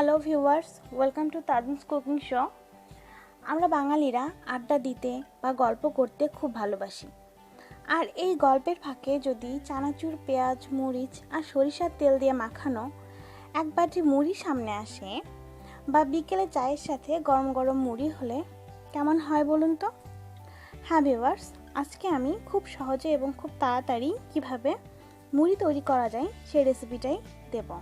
Hello viewers welcome to Taju's cooking show আমরা বাঙালিরা আড্ডা দিতে বা গল্প করতে খুব ভালোবাসি। আর এই গল্পের ফাঁকে যদি চানাচুর, পেঁয়াজ, মরিচ আর সরিষার তেল দিয়ে মাখানো এক বাটি মুড়ি সামনে আসে বা বিকেলে চায়ের সাথে গরম গরম মুড়ি হলে কেমন হয় বলুন তো? হ্যাঁ ভিউয়ার্স আজকে আমি খুব সহজে এবং খুব তাড়াতাড়ি কীভাবে মুড়ি তৈরি করা যায় সেই রেসিপিটাই দেবো।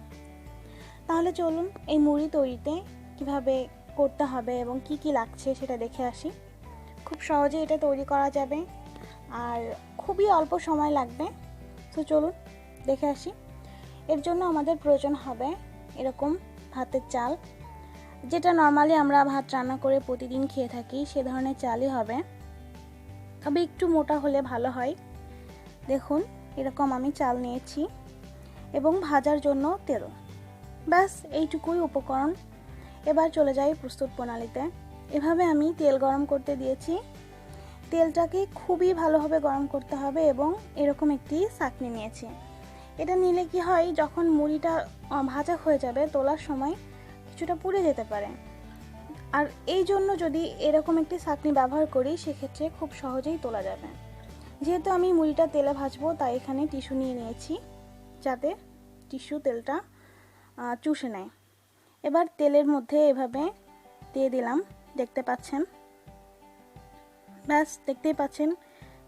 তাহলে চলুন এই মুড়ি তৈরিতে কীভাবে করতে হবে এবং কি কি লাগছে সেটা দেখে আসি। খুব সহজে এটা তৈরি করা যাবে আর খুবই অল্প সময় লাগবে। তো চলুন দেখে আসি। এর জন্য আমাদের প্রয়োজন হবে এরকম ভাতের চাল। যেটা নর্মালি আমরা ভাত রান্না করে প্রতিদিন খেয়ে থাকি, সে ধরনের চালই হবে। তবে একটু মোটা হলে ভালো হয়। দেখুন, এরকম আমি চাল নিয়েছি এবং ভাজার জন্য তেল। ব্যাস, এইটুকুই উপকরণ। এবার চলে যাই প্রস্তুত প্রণালীতে। এভাবে আমি তেল গরম করতে দিয়েছি। তেলটাকে খুবই ভালোভাবে গরম করতে হবে এবং এরকম একটি চাকনি নিয়েছি। এটা নিলে কি হয়, যখন মুড়িটা ভাজা হয়ে যাবে, তোলার সময় কিছুটা পুড়ে যেতে পারে। আর এই জন্য যদি এরকম একটি চাকনি ব্যবহার করি, সেক্ষেত্রে খুব সহজেই তোলা যাবে। যেহেতু আমি মুড়িটা তেলে ভাজবো, তাই এখানে টিস্যু নিয়ে নিয়েছি, যাতে টিস্যু তেলটা চুষে নেয়। এবার তেলের মধ্যে এভাবে দিয়ে দিলাম, দেখতে পাচ্ছেন? ব্যাস, দেখতেই পাচ্ছেন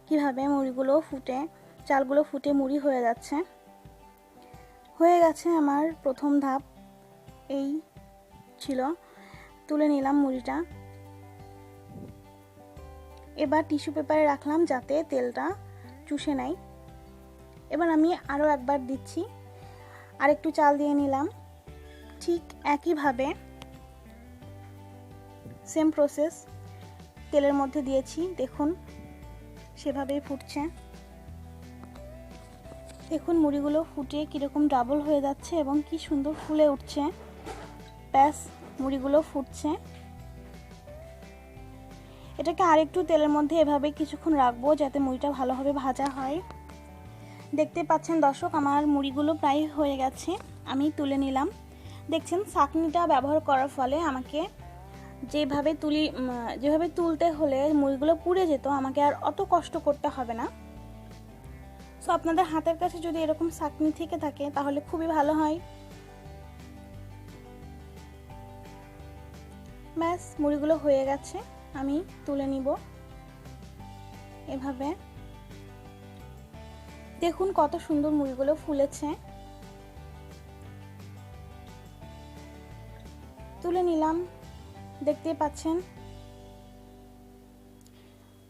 কীভাবে মুড়িগুলো ফুটে, চালগুলো ফুটে মুড়ি হয়ে যাচ্ছে। হয়ে গেছে আমার প্রথম ধাপ, এই ছিল। তুলে নিলাম মুড়িটা। এবার টিস্যু পেপারে রাখলাম যাতে তেলটা চুষে নেয়। এবার আমি আরও একবার দিচ্ছি। আর একটু চাল দিয়ে নিলাম। ঠিক একইভাবে সেম প্রসেস তেলের মধ্যে দিয়েছি। দেখুন, সেভাবেই ফুটছে। দেখুন, মুড়িগুলো ফুটে কীরকম ডাবল হয়ে যাচ্ছে এবং কি সুন্দর ফুলে উঠছে। ব্যাস, মুড়িগুলো ফুটছে। এটাকে আরেকটু তেলের মধ্যে এভাবে কিছুক্ষণ রাখব যাতে মুড়িটা ভালোভাবে ভাজা হয়। দেখতে পাচ্ছেন দর্শক, আমার মুড়িগুলো প্রায় হয়ে গেছে, আমি তুলে নিলাম। দেখছেন, চাকনিটা ব্যবহার করার ফলে আমাকে যেভাবে তুলি যেভাবে তুলতে হলে মুড়িগুলো পুড়ে যেত, আমাকে আর অত কষ্ট করতে হবে না। সো আপনাদের হাতের কাছে যদি এরকম চাকনি থেকে থাকে, তাহলে খুবই ভালো হয়। ব্যাস, মুড়িগুলো হয়ে গেছে, আমি তুলে নিব। এভাবে দেখুন কত সুন্দর মুড়িগুলো ফুলেছে। তুলে নিলাম দেখতে পাচ্ছেন।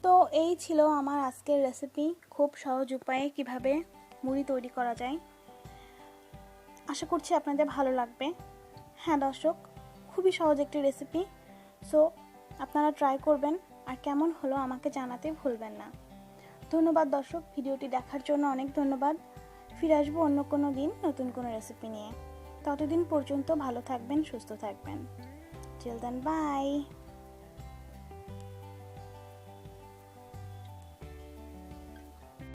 তো এই ছিল আমার আজকের রেসিপি খুব সহজ উপায়ে কীভাবে মুড়ি তৈরি করা যায়। আশা করছি আপনাদের ভালো লাগবে। হ্যাঁ দর্শক, খুবই সহজ একটি রেসিপি সো আপনারা ট্রাই করবেন, আর কেমন হলো আমাকে জানাতে ভুলবেন না। ধন্যবাদ দর্শক, ভিডিওটি দেখার জন্য অনেক ধন্যবাদ। ফিরে আসব অন্য কোনো দিন নতুন কোনো রেসিপি নিয়ে। ততদিন পর্যন্ত ভালো থাকবেন, সুস্থ থাকবেন। চিল বাই